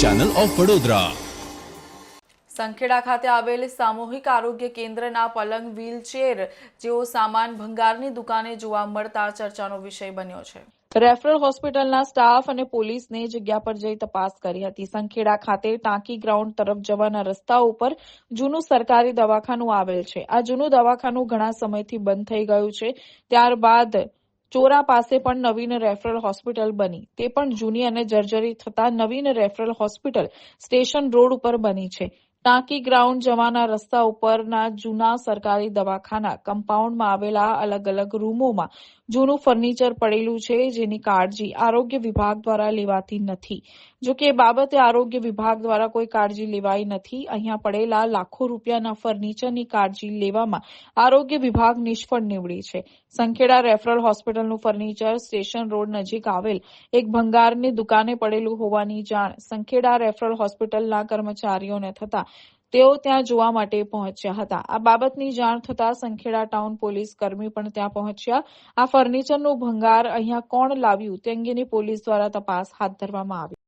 Channel of Vadodara Sankheda ખાતે આવેલ સામૂહિક આરોગ્ય કેન્દ્રના પલંગ વ્હીલચેર જેવો સામાન ભંગારની દુકાને જોવા મળતા ચર્ચાનો વિષય બન્યો છે. રેફરલ હોસ્પિટલના સ્ટાફ અને પોલીસને જગ્યા પર જઈ તપાસ કરી હતી. સંખેડા ખાતે ટાંકી ગ્રાઉન્ડ તરફ જવાના રસ્તા ઉપર જૂનું સરકારી દવાખાનું આવેલ છે. આ જૂનું દવાખાનું ઘણા સમયથી બંધ થઈ ગયું છે. ત્યારબાદ ચોરા પાસે પણ નવીન રેફરલ હોસ્પિટલ બની. તે પણ જૂની અને જર્જરિત થતા નવીન રેફરલ હોસ્પિટલ સ્ટેશન રોડ ઉપર બની છે. ટાંકી ગ્રાઉન્ડ જવાના રસ્તા ઉપરના જૂના સરકારી દવાખાના કમ્પાઉન્ડમાં આવેલા અલગ અલગ રૂમોમાં જૂનું ફર્નિચર પડેલું છે, જેની કાળજી આરોગ્ય વિભાગ દ્વારા લેવાતી નથી. જો કે બાબતે આરોગ્ય વિભાગ દ્વારા કોઈ કાળજી લેવાઈ નથી. અહીંયા પડેલા લાખો રૂપિયાના ફર્નિચરની કાળજી લેવામાં આરોગ્ય વિભાગ નિષ્ફળ નીવડી છે. સંખેડા રેફરલ હોસ્પિટલનું ફર્નિચર સ્ટેશન રોડ નજીક આવેલ એક ભંગારની દુકાને પડેલું હોવાની જાણ સંખેડા રેફરલ હોસ્પિટલના કર્મચારીઓને થતા તેઓ ત્યાં જોવા માટે પહોંચ્યા હતા. આ બાબતની જાણ થતાં સંખેડા ટાઉન પોલીસ કર્મી પણ ત્યાં પહોંચ્યા. આ ફર્નિચરનું ભંગાર અહીંયા કોણ લાવ્યું તે અંગેની પોલીસ દ્વારા તપાસ હાથ ધરવામાં આવી.